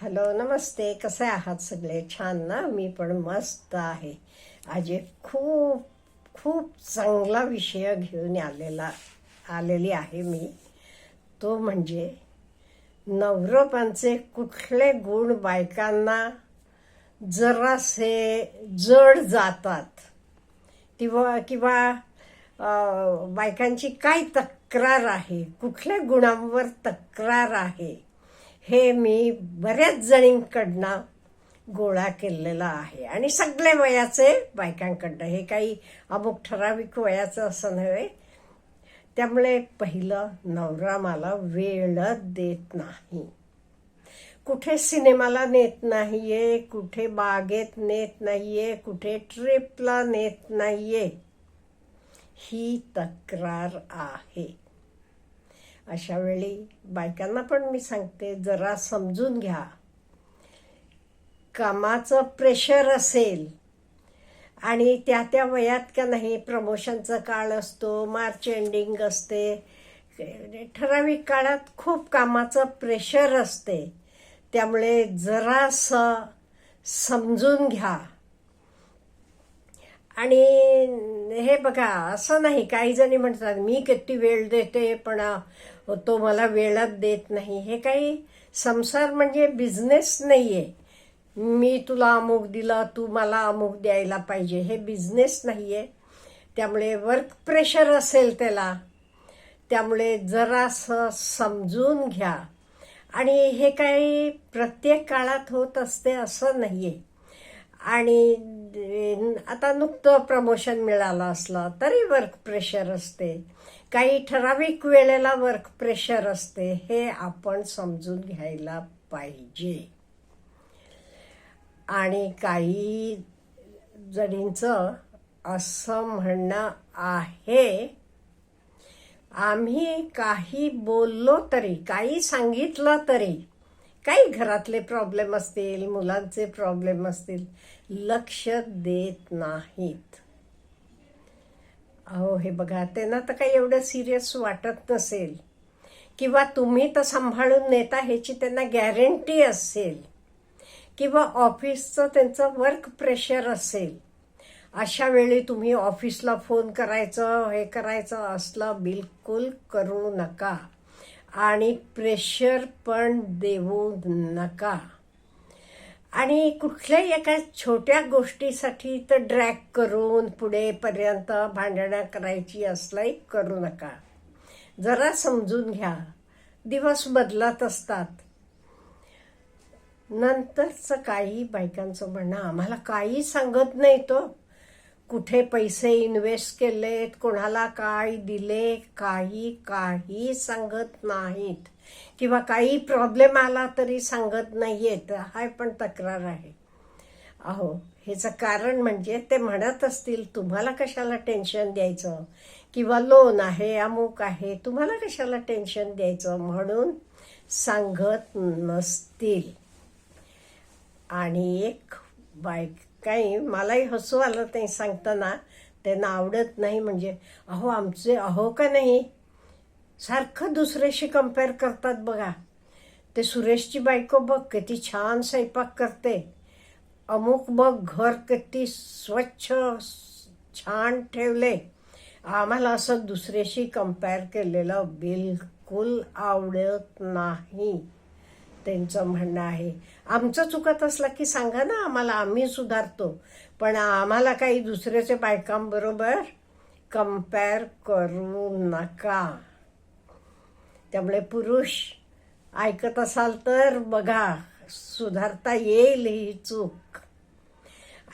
Hello नमस्ते. कसे आहात सगळे? छान ना? मी पण मस्त आहे. आज एक खूप खूप चांगला विषय घेऊन आलेला आलेली आहे मी. तो म्हणजे नवरोपांचे कुठले गुण बायकांना जरासे जड जातात. किंवा किंवा बायकांची काय तक्रार आहे? कुठल्या गुणांवर तक्रार आहे? हे मी बऱ्याच जणींकडनं गोळा केलेला आहे. आणि सगळे वयाचे बायकांकडनं. हे काही अमुक ठराविक वयाचं असं नव्हे. त्यामुळे पहिलं नवरा मला वेळ देत नाही. कुठे सिनेमाला नेत नाहीये कुठे बागेत नेत नाहीये कुठे ट्रिपला नेत नाहीये. ही तक्रार आहे. अशा वेळी बायकांना पण मी सांगते जरा समजून घ्या. कामाचं प्रेशर असेल आणि त्या त्या वयात का नाही प्रमोशनचा काळ असतो मार्च एंडिंग असते ठराविक काळात खूप कामाचं प्रेशर असते. त्यामुळे जरासं समजून घ्या. आणि हे बघा असं नाही काही जणी म्हणतात मी किती वेळ देते पण हो, तो मला वेळच देत नाही. हे काही संसार म्हणजे बिझनेस नाही आहे मी तुला अमुक दिला तू मला अमुक द्यायला पाहिजे. हे बिझनेस नाही आहे त्यामुळे वर्क प्रेशर असेल त्याला. त्यामुळे जरासं समजून घ्या. आणि हे काही प्रत्येक काळात होत असते असं नाही आहे आणि आता नुकतं प्रमोशन मिळालं असलं तरी वर्क प्रेशर असते. काही ठराविक वेळेला वर्क प्रेशर असते हे आपण समजून घ्यायला पाहिजे. आणि काही जणींचं असं म्हणणं आहे आम्ही काही बोललो तरी काही सांगितलं तरी काही घरातले प्रॉब्लेम असतील मुलांचे प्रॉब्लेम असतील लक्ष देत नाहीत. अहो हे बघा त्यांना तर काही एवढं सिरियस वाटत नसेल. किंवा तुम्ही तर सांभाळून नेता ह्याची त्यांना गॅरंटी असेल. किंवा ऑफिसचं त्यांचं वर्क प्रेशर असेल. अशा वेळी तुम्ही ऑफिसला फोन करायचं हे करायचं असलं बिलकुल करू नका. आणि प्रेशर पण देऊ नका. आणि कुठल्याही एका छोट्या गोष्टीसाठी तर ड्रॅग करून पुढेपर्यंत भांडणं करायची असलाही करू नका. जरा समजून घ्या. दिवस बदलत असतात. नंतरचं काही बायकांचं म्हणणं आम्हाला काही सांगत नाही तो. कुठे पैसे इन्व्हेस्ट केलेत कोणाला काय दिले काही काही सांगत नाहीत. किंवा काही प्रॉब्लेम आला तरी सांगत नाहीयेत हा पण तक्रार आहे. अहो ह्याचं कारण म्हणजे ते म्हणत असतील तुम्हाला कशाला टेन्शन द्यायचं? किंवा लोन आहे अमुक आहे तुम्हाला कशाला टेन्शन द्यायचं? म्हणून सांगत नसतील. आणि एक बायक काही मलाही हसू आलं ते सांगताना. त्यांना आवडत नाही म्हणजे अहो आमचे अहो का नाही? सारखं दुसऱ्याशी कंपेअर करतात बघा. ते सुरेशची बायको बघ किती छान स्वयंपाक करते. अमुक बघ घर किती स्वच्छ छान ठेवले. आम्हाला असं दुसऱ्याशी कंपेअर केलेलं बिलकुल आवडत नाही. त्यांचं म्हणणं आहे. आमचं चुकत असलं की सांगा ना आम्हाला आम्ही सुधारतो. पण आम्हाला काही दुसऱ्याच्या बायकांबरोबर कंपेअर करू नका. त्यामुळे पुरुष ऐकत असाल तर बघा सुधारता येईल ही चूक.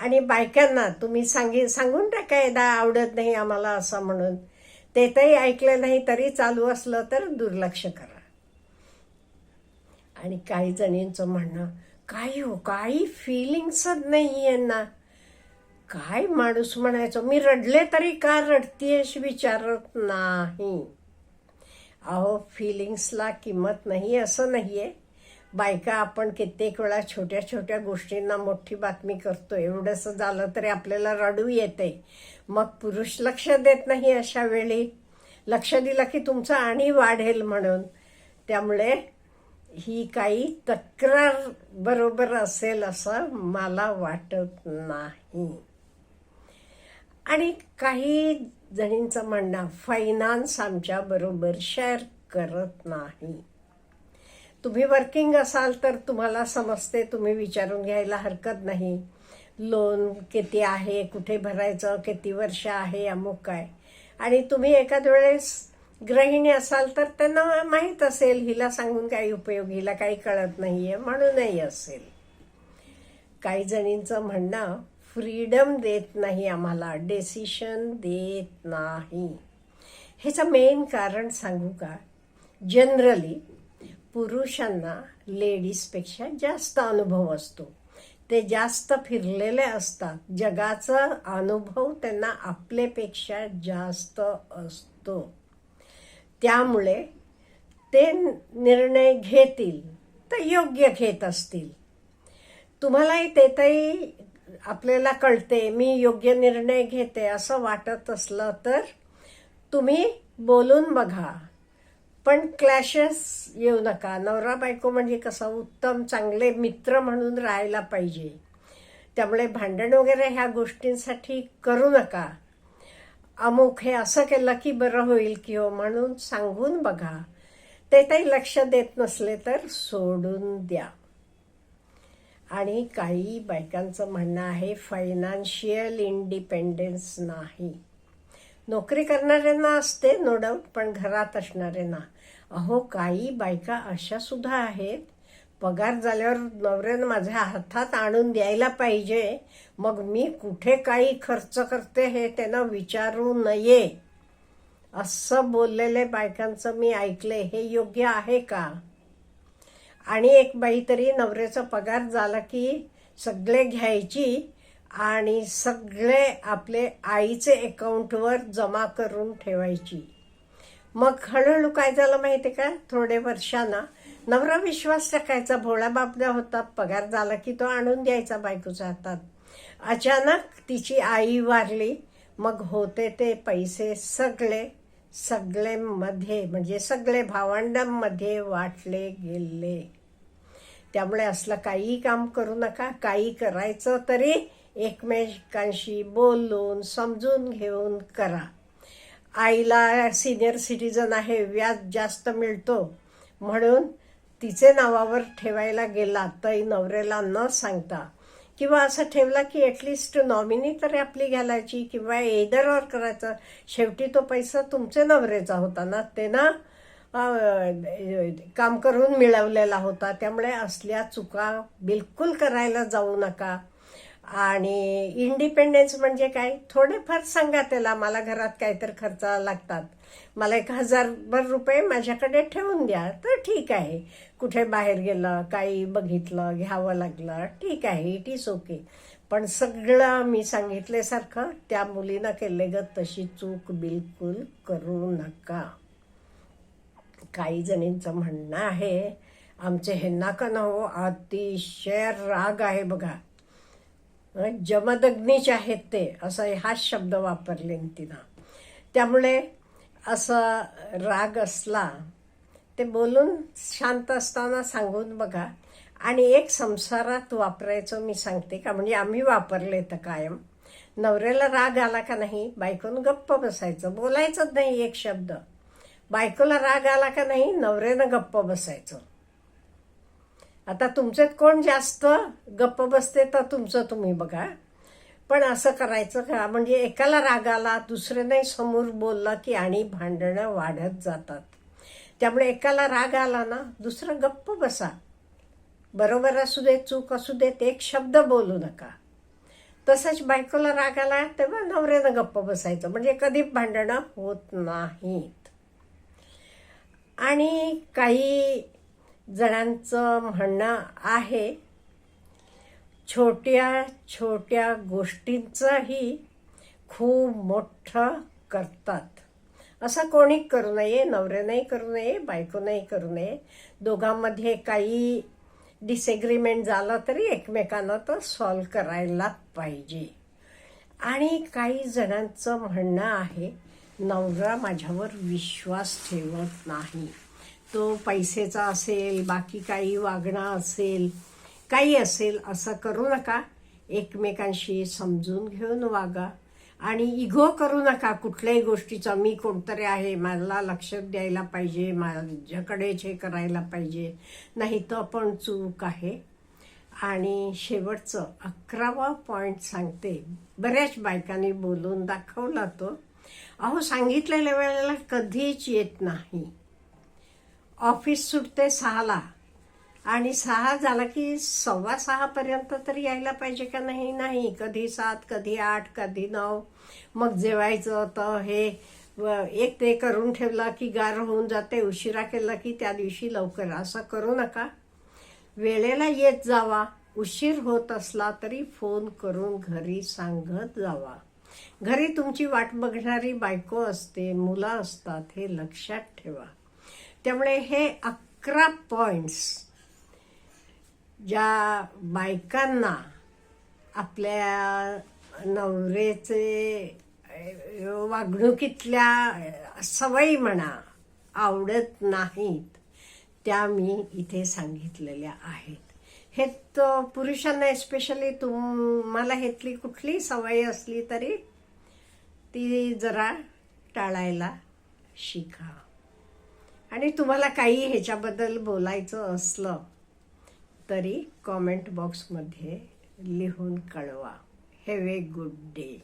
आणि बायकांना तुम्ही सांगी सांगून टाका एकदा आवडत नाही आम्हाला असं म्हणून. ते तरी ऐकलं नाही तरी चालू असलं तर दुर्लक्ष करा. आणि काही जणींचं म्हणणं काही हो काही फिलिंग्सच नाही यांना काय माणूस म्हणायचं मी रडले तरी का रडतीयश विचारत नाही? अहो फिलिंग्सला किंमत नाही असं नाही आहे बायका आपण कित्येक वेळा छोट्या छोट्या गोष्टींना मोठी बातमी करतो एवढंसं झालं तरी आपल्याला रडू येते मग पुरुष लक्ष देत नाही अशा वेळी. लक्ष दिलं की तुमचं आणि वाढेल म्हणून. त्यामुळे ही काही तक्रार बरोबर असेल असं मला वाटत नाही. आणि काही जणींचं म्हणणं फायनान्स आमच्या बरोबर शेअर करत नाही. तुम्ही वर्किंग असाल तर तुम्हाला समजते तुम्ही विचारून घ्यायला हरकत नाही. लोन किती आहे कुठे भरायचं किती वर्ष आहे अमुक काय. आणि तुम्ही एखाद वेळेस गृहिणी असाल तर त्यांना माहीत असेल हिला सांगून काही उपयोग हिला काही कळत नाही आहे म्हणूनही असेल. काही जणींचं म्हणणं फ्रीडम देत नाही आम्हाला डेसिशन देत नाही. ह्याचं मेन कारण सांगू का? जनरली पुरुषांना लेडीजपेक्षा जास्त अनुभव असतो. ते जास्त फिरलेले असतात. जगाचा अनुभव त्यांना आपलेपेक्षा जास्त असतो. त्यामुळे ते निर्णय घेतील तर योग्य घेत असतील. तुम्हालाही तेथही आपल्याला कळते मी योग्य निर्णय घेते असं वाटत असलं तर तुम्ही बोलून बघा. पण क्लॅशेस येऊ नका. नवरा बायको म्हणजे कसं उत्तम चांगले मित्र म्हणून राहायला पाहिजे. त्यामुळे भांडण वगैरे ह्या गोष्टींसाठी करू नका. अमुक हे असं केलं की बरं होईल की हो म्हणून सांगून बघा. ते काही लक्ष देत नसले तर सोडून द्या. आणि काही बायकांचं म्हणणं आहे फायनान्शियल इंडिपेंडन्स नाही. नोकरी करणाऱ्यांना असते नो डाऊट पण घरात असणाऱ्यांना. अहो काही बायका अशा सुद्धा आहेत. पगार झाल्यावर नवऱ्यानं माझ्या हातात आणून द्यायला पाहिजे. मग मी कुठे काही खर्च करते हे त्यांना विचारू नये. असं बोललेले बायकांचं मी ऐकले हे योग्य आहे का? आणि एक बाई तरी नवऱ्याचा पगार झाला की सगळे घ्यायची आणि सगळे आपले आईचे अकाउंटवर जमा करून ठेवायची. मग हळूहळू काय झालं माहिती का? थोडे वर्षांना नवरा विश्वास टाकायचा भोळा बापदा होता पगार झाला की तो आणून द्यायचा बायकोच्या हातात. अचानक तिची आई वारली. मग होते ते पैसे सगळे सगळेमध्ये म्हणजे सगळे भावंडांमध्ये वाटले गेले. त्यामुळे असलं काही काम करू नका. काही करायचं तरी एकमेकांशी बोलून समजून घेऊन करा. आईला सिनियर सिटीजन आहे व्याज जास्त मिळतो. म्हणून तिचे नावावर ठेवायला गेला तरी नवऱ्याला न सांगता. किंवा असं ठेवला की ॲटलिस्ट नॉमिनी तरी आपली घालायची किंवा एदरवर करायचं. शेवटी तो पैसा तुमचे नवरेचा होता ना ते ना काम करून मिळवलेला होता. त्यामुळे असल्या चुका बिलकुल करायला जाऊ नका. आणि इंडिपेंडन्स म्हणजे काय? थोडेफार सांगा त्याला मला घरात काहीतरी खर्च लागतात. मला एक हजारभर रुपये माझ्याकडे ठेवून द्या. तर ठीक आहे. कुठे बाहेर गेलं काही बघितलं घ्यावं लागलं ठीक आहे. इट इज ओके पण सगळं मी सांगितल्यासारखं त्या मुलीनं केले ग तशी चूक बिलकुल करू नका. काही जणींचं म्हणणं आहे आमचे हे नाका ना हो अतिशय राग आहे बघा. जमदग्नीचे आहेत ते असा हाच शब्द वापरले तिनं. त्यामुळे असा राग असला ते बोलून शांत असताना सांगून बघा. आणि एक संसारात वापरायचं मी सांगते का म्हणजे आम्ही वापरले तर कायम. नवऱ्याला राग आला का नाही बायकोन गप्प बसायचं बोलायचंच नाही एक शब्द. बायकोला राग आला का नाही नवऱ्यानं गप्प बसायचं. आता तुमच्यात कोण जास्त गप्प बसते तर तुमचं तुम्ही बघा. पण असं करायचं का? म्हणजे एकाला राग आला दुसऱ्याने समोर बोलला की आणि भांडणं वाढत जातात. त्यामुळे एकाला राग आला ना दुसरं गप्प बसा. बरोबर असू दे चूक असू देत एक शब्द बोलू नका. तसंच बायकोला राग आला तेव्हा नवऱ्यानं गप्प बसायचं. म्हणजे कधी भांडणं होत नाहीत. आणि काही जणांचं म्हणणं आहे छोट्या छोट्या गोष्टींचंही खूप मोठं करतात. असं कोणी करू नये नवऱ्यानंही करू नये बायकोनंही करू नये. दोघांमध्ये काही डिसएग्रीमेंट झालं तरी एकमेकांना तर सॉल्व करायला पाहिजे. आणि काही जणांचं म्हणणं आहे नवरा माझ्यावर विश्वास ठेवत नाही. तो पैसेचा असेल बाकी काही वागणं असेल काही असेल असं करू नका. एकमेकांशी समजून घेऊन वागा. आणि इगो करू नका. कुठल्याही गोष्टीचा मी कोणतरी आहे मला लक्ष द्यायला पाहिजे माझ्याकडेच हे करायला पाहिजे. नाही तर पण चूक आहे. आणि शेवटचं अकरावा पॉईंट सांगते. बऱ्याच बायकांनी बोलून दाखवला तो. अहो सांगितलेल्या वेळेला कधीच येत नाही. ऑफिस सुटते सहाला. आणि सहा झाला की सव्वा सहापर्यंत तरी यायला पाहिजे का? नाही नाही. कधी सात कधी आठ कधी नऊ. मग जेवायचं तर हे व एक ते करून ठेवलं की गार होऊन जाते. उशिरा केला की त्या दिवशी लवकर. असं करू नका. वेळेला येत जावा. उशीर होत असला तरी फोन करून घरी सांगत जावा. घरी तुमची वाट बघणारी बायको असते मुलं असतात हे लक्षात ठेवा. त्यामुळे हे अकरा पॉइंट्स ज्या बायकांना आपल्या नवरेचे वागणुकीतल्या सवयी म्हणा आवडत नाहीत त्या मी इथे सांगितलेल्या आहेत. हे पुरुषांना एस्पेशली तुम्हाला ह्यातली कुठली सवय असली तरी ती जरा टाळायला शिका. आणि तुम्हाला काही ह्याच्याबद्दल बोलायचं असलं तरी कॉमेंट बॉक्समध्ये लिहून कळवा. Have a good day